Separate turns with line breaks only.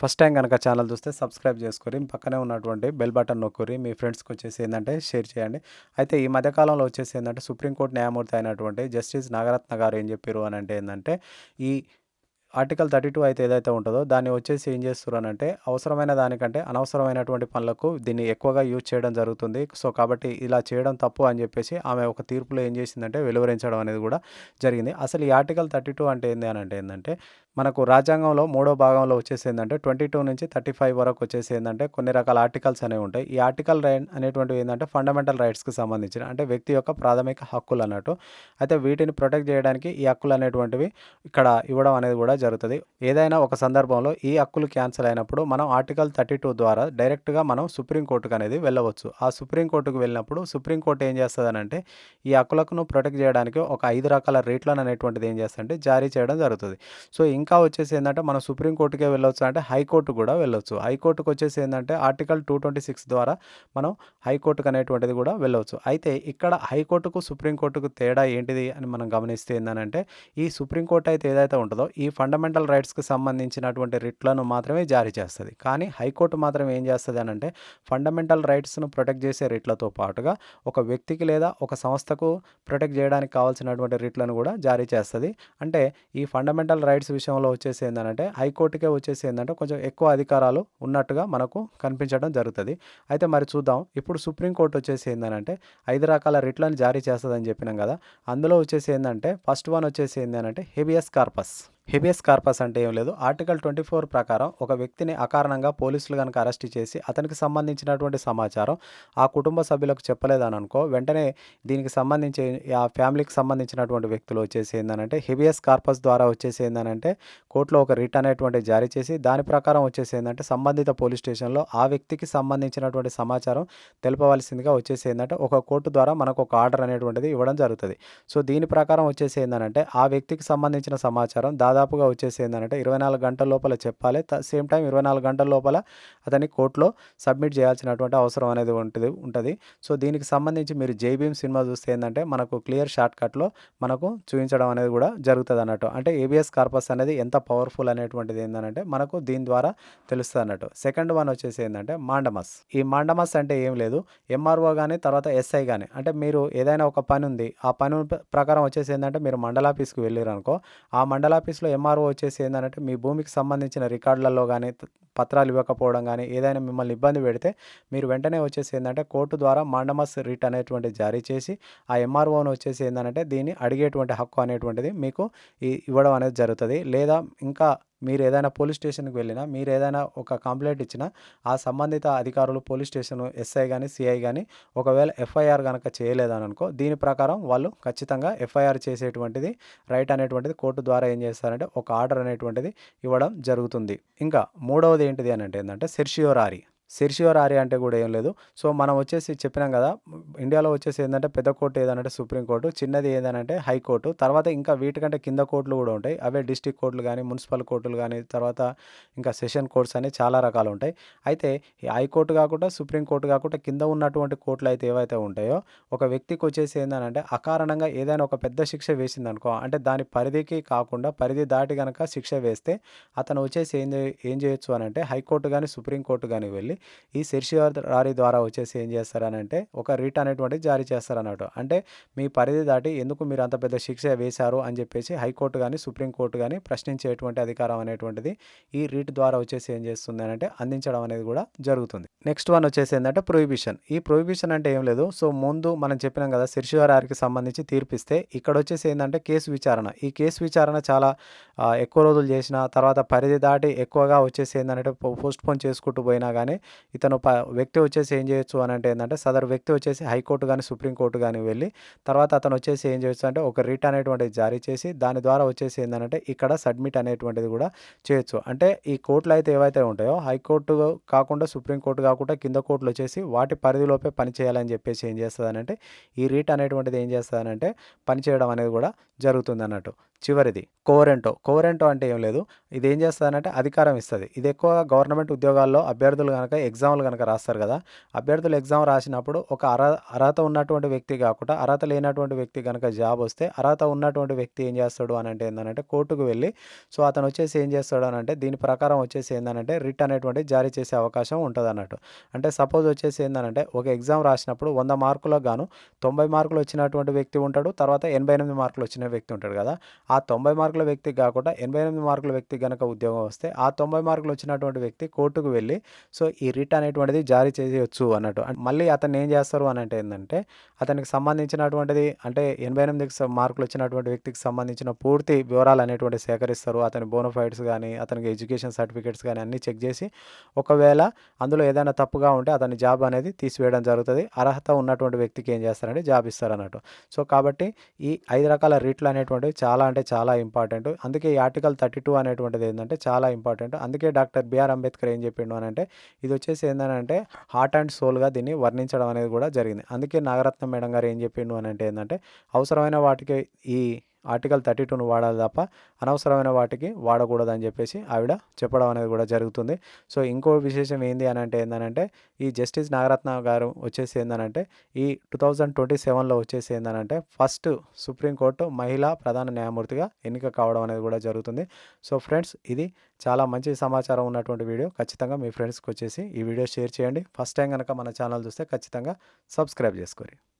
First time కనుక channel చూస్తే subscribe చేసుకొని పక్కనే ఉన్నటువంటి బెల్ బటన్ నొక్కురి మీ ఫ్రెండ్స్కి వచ్చేసి ఏంటంటే షేర్ చేయండి. అయితే ఈ మధ్యకాలంలో వచ్చేసి ఏంటంటే సుప్రీంకోర్టు న్యాయమూర్తి అయినటువంటి జస్టిస్ నాగరత్న గారు ఏం చెప్పారు అని అంటే ఏంటంటే ఈ ఆర్టికల్ థర్టీ టూ అయితే ఏదైతే ఉంటుందో దాన్ని వచ్చేసి ఏం చేస్తున్నారు అంటే అవసరమైన దానికంటే అనవసరమైనటువంటి పనులకు దీన్ని ఎక్కువగా యూజ్ చేయడం జరుగుతుంది. సో కాబట్టి ఇలా చేయడం తప్పు అని చెప్పేసి ఆమె ఒక తీర్పులో ఏం చేసిందంటే వెలువరించడం అనేది కూడా జరిగింది. అసలు ఈ ఆర్టికల్ థర్టీ టూ అంటే ఏంది అని అంటే ఏంటంటే మనకు రాజ్యాంగంలో మూడో భాగంలో వచ్చేసి ఏంటంటే ట్వంటీ టూ నుంచి థర్టీ ఫైవ్ వరకు వచ్చేసి ఏంటంటే కొన్ని రకాల ఆర్టికల్స్ అనేవి ఉంటాయి. ఈ ఆర్టికల్ రైట్ అనేటువంటివి ఏంటంటే ఫండమెంటల్ రైట్స్కి సంబంధించిన అంటే వ్యక్తి యొక్క ప్రాథమిక హక్కులు అన్నట్టు. అయితే వీటిని ప్రొటెక్ట్ చేయడానికి ఈ హక్కులు అనేటువంటివి ఇక్కడ ఇవ్వడం అనేది కూడా జరుగుతుంది. ఏదైనా ఒక సందర్భంలో ఈ హక్కులు క్యాన్సిల్ అయినప్పుడు మనం ఆర్టికల్ థర్టీ టూ ద్వారా డైరెక్ట్గా మనం సుప్రీంకోర్టుకు అనేది వెళ్ళవచ్చు. ఆ సుప్రీంకోర్టుకు వెళ్ళినప్పుడు సుప్రీంకోర్టు ఏం చేస్తుందనంటే ఈ హక్కులను ప్రొటెక్ట్ చేయడానికి ఒక ఐదు రకాల రేట్లను అనేటువంటిది ఏం చేస్తుందంటే జారీ చేయడం జరుగుతుంది. సో ఇంకా వచ్చేసి ఏంటంటే మనం సుప్రీంకోర్టుకే వెళ్ళొచ్చు అంటే హైకోర్టు కూడా వెళ్ళొచ్చు. హైకోర్టుకు వచ్చేసి ఏంటంటే ఆర్టికల్ టూ ట్వంటీ సిక్స్ ద్వారా మనం హైకోర్టుకు అనేటువంటిది కూడా వెళ్ళవచ్చు అయితే ఇక్కడ హైకోర్టుకు సుప్రీంకోర్టుకు తేడా ఏంటిది అని మనం గమనిస్తే ఏంటంటే ఈ సుప్రీంకోర్టు అయితే ఏదైతే ఉంటుందో ఈ ఫండమెంటల్ రైట్స్కి సంబంధించినటువంటి రిట్లను మాత్రమే జారీ చేస్తుంది. కానీ హైకోర్టు మాత్రం ఏం చేస్తుంది అని అంటే ఫండమెంటల్ రైట్స్ను ప్రొటెక్ట్ చేసే రిట్లతో పాటుగా ఒక వ్యక్తికి లేదా ఒక సంస్థకు ప్రొటెక్ట్ చేయడానికి కావాల్సినటువంటి రిట్లను కూడా జారీ చేస్తుంది. అంటే ఈ ఫండమెంటల్ రైట్స్ విషయం విషయంలో వచ్చేసి ఏంటంటే హైకోర్టుకే వచ్చేసి ఏంటంటే కొంచెం ఎక్కువ అధికారాలు ఉన్నట్టుగా మనకు కనిపించడం జరుగుతుంది. అయితే మరి చూద్దాం. ఇప్పుడు సుప్రీంకోర్టు వచ్చేసి ఏంటంటే ఐదు రకాల రిట్లను జారీ చేస్తుందని చెప్పినాం కదా. అందులో వచ్చేసి ఏంటంటే ఫస్ట్ వన్ వచ్చేసి ఏంటంటే హెబియస్ కార్పస్. హెబియస్ కార్పస్ అంటే ఏం లేదు. ఆర్టికల్ ట్వంటీ ఫోర్ ప్రకారం ఒక వ్యక్తిని అకారణంగా పోలీసులు కనుక అరెస్ట్ చేసి అతనికి సంబంధించినటువంటి సమాచారం ఆ కుటుంబ సభ్యులకు చెప్పలేదని అనుకో వెంటనే దీనికి సంబంధించి ఆ ఫ్యామిలీకి సంబంధించినటువంటి వ్యక్తులు వచ్చేసి ఏంటంటే హెబియస్ కార్పస్ ద్వారా వచ్చేసి ఏంటంటే కోర్టులో ఒక రిట్ అనేటువంటి జారీ చేసి దాని ప్రకారం వచ్చేసి ఏంటంటే సంబంధిత పోలీస్ స్టేషన్లో ఆ వ్యక్తికి సంబంధించినటువంటి సమాచారం తెలపవలసిందిగా వచ్చేసి ఏంటంటే ఒక కోర్టు ద్వారా మనకు ఒక ఆర్డర్ అనేటువంటిది ఇవ్వడం జరుగుతుంది. సో దీని ప్రకారం వచ్చేసి ఏంటంటే ఆ వ్యక్తికి సంబంధించిన సమాచారం దాదాపుగా వచ్చేసి ఏంటంటే ఇరవై నాలుగు గంటల లోపల చెప్పాలి. సేమ్ టైం ఇరవై నాలుగు గంటల లోపల అతని కోర్టులో సబ్మిట్ చేయాల్సినటువంటి అవసరం అనేది ఉంటుంది ఉంటుంది. సో దీనికి సంబంధించి మీరు జైభీమ్ సినిమా చూస్తే ఏంటంటే మనకు క్లియర్ షార్ట్ కట్లో మనకు చూపించడం అనేది కూడా జరుగుతుంది అన్నట్టు అంటే ఏబిఎస్ కార్పస్ అనేది ఎంత పవర్ఫుల్ అనేటువంటిది ఏంటంటే మనకు దీని ద్వారా తెలుస్తుంది అన్నట్టు సెకండ్ వన్ వచ్చేసి ఏంటంటే మాండమస్. ఈ మాండమస్ అంటే ఏం లేదు. ఎంఆర్ఓ కానీ తర్వాత ఎస్ఐ కానీ అంటే మీరు ఏదైనా ఒక పని ఉంది ఆ పని ప్రకారం వచ్చేసి ఏంటంటే మీరు మండలాఫీస్కి వెళ్ళారు అనుకో ఆ మండలాఫీస్లో ఎంఆర్ఓ వచ్చేసి ఏంటంటే మీ భూమికి సంబంధించిన రికార్డులలో కానీ పత్రాలు ఇవ్వకపోవడం కానీ ఏదైనా మిమ్మల్ని ఇబ్బంది పెడితే మీరు వెంటనే వచ్చేసి ఏంటంటే కోర్టు ద్వారా మాండమస్ రిట్ అనేటువంటి జారీ చేసి ఆ ఎంఆర్ఓను వచ్చేసి ఏంటంటే దీన్ని అడిగేటువంటి హక్కు అనేటువంటిది మీకు ఇవ్వడం అనేది జరుగుతుంది. లేదా ఇంకా మీరు ఏదైనా పోలీస్ స్టేషన్కి వెళ్ళినా మీరు ఏదైనా ఒక కంప్లైంట్ ఇచ్చినా ఆ సంబంధిత అధికారులు పోలీస్ స్టేషన్ ఎస్ఐ కానీ సిఐ కానీ ఒకవేళ ఎఫ్ఐఆర్ కనుక చేయలేదని అనుకో దీని ప్రకారం వాళ్ళు ఖచ్చితంగా ఎఫ్ఐఆర్ చేసేటువంటిది రైట్ అనేటువంటిది కోర్టు ద్వారా ఏం చేస్తారంటే ఒక ఆర్డర్ అనేటువంటిది ఇవ్వడం జరుగుతుంది. ఇంకా మూడవది ఏంటిది అని అంటే ఏంటంటే సెర్షియోరారీ సెర్షియోరారీ అంటే కూడా ఏం లేదు. సో మనం వచ్చేసి చెప్పినాం కదా ఇండియాలో వచ్చేసి ఏంటంటే పెద్ద కోర్టు ఏదంటే సుప్రీంకోర్టు చిన్నది ఏదనంటే హైకోర్టు తర్వాత ఇంకా వీటికంటే కింద కోర్టులు కూడా ఉంటాయి. అవే డిస్టిక్ కోర్టులు కానీ మున్సిపల్ కోర్టులు కానీ తర్వాత ఇంకా సెషన్ కోర్ట్స్ అని చాలా రకాలు ఉంటాయి. అయితే ఈ హైకోర్టు కాకుండా సుప్రీంకోర్టు కాకుండా కింద ఉన్నటువంటి కోర్టులు అయితే ఏవైతే ఉంటాయో ఒక వ్యక్తికి వచ్చేసి ఏంటంటే అకారణంగా ఏదైనా ఒక పెద్ద శిక్ష వేసిందనుకో అంటే దాని పరిధికి కాకుండా పరిధి దాటి కనుక శిక్ష వేస్తే అతను వచ్చేసి ఏం ఏం చేయొచ్చు అని అంటే హైకోర్టు కానీ సుప్రీంకోర్టు కానీ వెళ్ళి ఈ సెర్షియరారీ ద్వారా వచ్చేసి ఏం చేస్తారనంటే ఒక రీట్ అనేటువంటిది జారీ చేస్తారన్నట్టు అంటే మీ పరిధి దాటి ఎందుకు మీరు అంత పెద్ద శిక్ష వేశారు అని చెప్పేసి హైకోర్టు కానీ సుప్రీంకోర్టు కానీ ప్రశ్నించేటువంటి అధికారం అనేటువంటిది ఈ రీట్ ద్వారా వచ్చేసి ఏం చేస్తుంది అంటే అందించడం అనేది కూడా జరుగుతుంది. నెక్స్ట్ వన్ వచ్చేసి ఏంటంటే ప్రొహిబిషన్. ఈ ప్రొహిబిషన్ అంటే ఏం లేదు. సో ముందు మనం చెప్పినాం కదా శిర్షివారికి సంబంధించి తీర్పిస్తే ఇక్కడ వచ్చేసి ఏంటంటే కేసు విచారణ. ఈ కేసు విచారణ చాలా ఎక్కువ రోజులు చేసిన తర్వాత పరిధి దాటి ఎక్కువగా వచ్చేసి ఏంటంటే పోస్ట్ పోన్ చేసుకుంటూ పోయినా కానీ ఇతను ప వ్యక్తి వచ్చేసి ఏం చేయొచ్చు అని అంటే ఏంటంటే సదరు వ్యక్తి వచ్చేసి హైకోర్టు కానీ సుప్రీంకోర్టు కానీ వెళ్ళి తర్వాత అతను వచ్చేసి ఏం చేయొచ్చు అంటే ఒక రిట్ అనేటువంటిది జారీ చేసి దాని ద్వారా వచ్చేసి ఏంటంటే ఇక్కడ సబ్మిట్ అనేటువంటిది కూడా చేయొచ్చు. అంటే ఈ కోర్టులు అయితే ఏవైతే ఉంటాయో హైకోర్టు కాకుండా సుప్రీంకోర్టు కాకుండా కింద కోర్టులు వచ్చేసి వాటి పరిధిలోపే పని చేయాలని చెప్పేసి ఏం చేస్తుంది అంటే ఈ రీట్ అనేటువంటిది ఏం చేస్తుందనంటే పని చేయడం అనేది కూడా జరుగుతుంది అన్నట్టు చివరిది. కోవరెంటో కోవరెంటో అంటే ఏం లేదు. ఇది ఏం చేస్తుందంటే అధికారం ఇస్తుంది. ఇది ఎక్కువ గవర్నమెంట్ ఉద్యోగాల్లో అభ్యర్థులు కనుక ఎగ్జామ్లు కనుక రాస్తారు కదా అభ్యర్థులు ఎగ్జామ్ రాసినప్పుడు ఒక అర అర్హత ఉన్నటువంటి వ్యక్తి కాకుండా అర్హత లేనటువంటి వ్యక్తి కనుక జాబ్ వస్తే అర్హత ఉన్నటువంటి వ్యక్తి ఏం చేస్తాడు అని అంటే ఏంటంటే కోర్టుకు వెళ్ళి సో అతను వచ్చేసి ఏం చేస్తాడు అని అంటే దీని ప్రకారం వచ్చేసి ఏంటంటే రిట్ అనేటువంటి జారీ చేసే అవకాశం ఉంటుంది అన్నట్టు అంటే సపోజ్ వచ్చేసి ఏంటంటే ఒక ఎగ్జామ్ రాసినప్పుడు వంద మార్కులకు గాను తొంభై మార్కులు వచ్చినటువంటి వ్యక్తి ఉంటాడు తర్వాత ఎనభై ఎనిమిది మార్కులు వచ్చిన వ్యక్తి ఉంటాడు కదా ఆ ఆ తొంభై మార్కుల వ్యక్తి కాకుండా ఎనభై ఎనిమిది మార్కుల వ్యక్తి కనుక ఉద్యోగం వస్తే ఆ తొంభై మార్కులు వచ్చినటువంటి వ్యక్తి కోర్టుకు వెళ్ళి సో ఈ రిట్ అనేటువంటిది జారీ చేయవచ్చు అన్నట్టు. అండ్ మళ్ళీ అతను ఏం చేస్తారు అని అంటే ఏంటంటే అతనికి సంబంధించినటువంటిది అంటే ఎనభై ఎనిమిదికి మార్కులు వచ్చినటువంటి వ్యక్తికి సంబంధించిన పూర్తి వివరాలు అనేటువంటి సేకరిస్తారు. అతని బోనోఫైడ్స్ కానీ అతనికి ఎడ్యుకేషన్ సర్టిఫికేట్స్ కానీ అన్నీ చెక్ చేసి ఒకవేళ అందులో ఏదైనా తప్పుగా ఉంటే అతని జాబ్ అనేది తీసివేయడం జరుగుతుంది. అర్హత ఉన్నటువంటి వ్యక్తికి ఏం చేస్తారంటే జాబ్ ఇస్తారు అన్నట్టు. సో కాబట్టి ఈ ఐదు రకాల రీట్లు అనేటువంటివి చాలా అంటే చాలా ఇంపార్టెంట్. అందుకే ఈ ఆర్టికల్ థర్టీ టూ అనేటువంటిది ఏంటంటే చాలా ఇంపార్టెంట్. అందుకే డాక్టర్ బిఆర్ అంబేద్కర్ ఏం చెప్పిండు అని అంటే ఇది వచ్చేసి ఏంటంటే హార్ట్ అండ్ సోల్గా దీన్ని వర్ణించడం అనేది కూడా జరిగింది. అందుకే నాగరత్నం మేడం గారు ఏం చెప్పిండు అని అంటే ఏంటంటే అవసరమైన వాటికి ఈ ఆర్టికల్ థర్టీ టూను వాడాలి తప్ప అనవసరమైన వాటికి వాడకూడదని చెప్పేసి ఆవిడ చెప్పడం అనేది కూడా జరుగుతుంది. సో ఇంకో విశేషం ఏంది అని అంటే ఏంటంటే ఈ జస్టిస్ నాగరత్న గారు వచ్చేసి ఏంటంటే ఈ టూ థౌజండ్ ట్వంటీ సెవెన్లో వచ్చేసి ఏంటంటే ఫస్ట్ సుప్రీంకోర్టు మహిళా ప్రధాన న్యాయమూర్తిగా ఎన్నిక కావడం అనేది కూడా జరుగుతుంది. సో ఫ్రెండ్స్ ఇది చాలా మంచి సమాచారం ఉన్నటువంటి వీడియో. ఖచ్చితంగా మీ ఫ్రెండ్స్కి వచ్చేసి ఈ వీడియో షేర్ చేయండి. ఫస్ట్ టైం కనుక మన ఛానల్ చూస్తే ఖచ్చితంగా సబ్స్క్రైబ్ చేసుకోండి.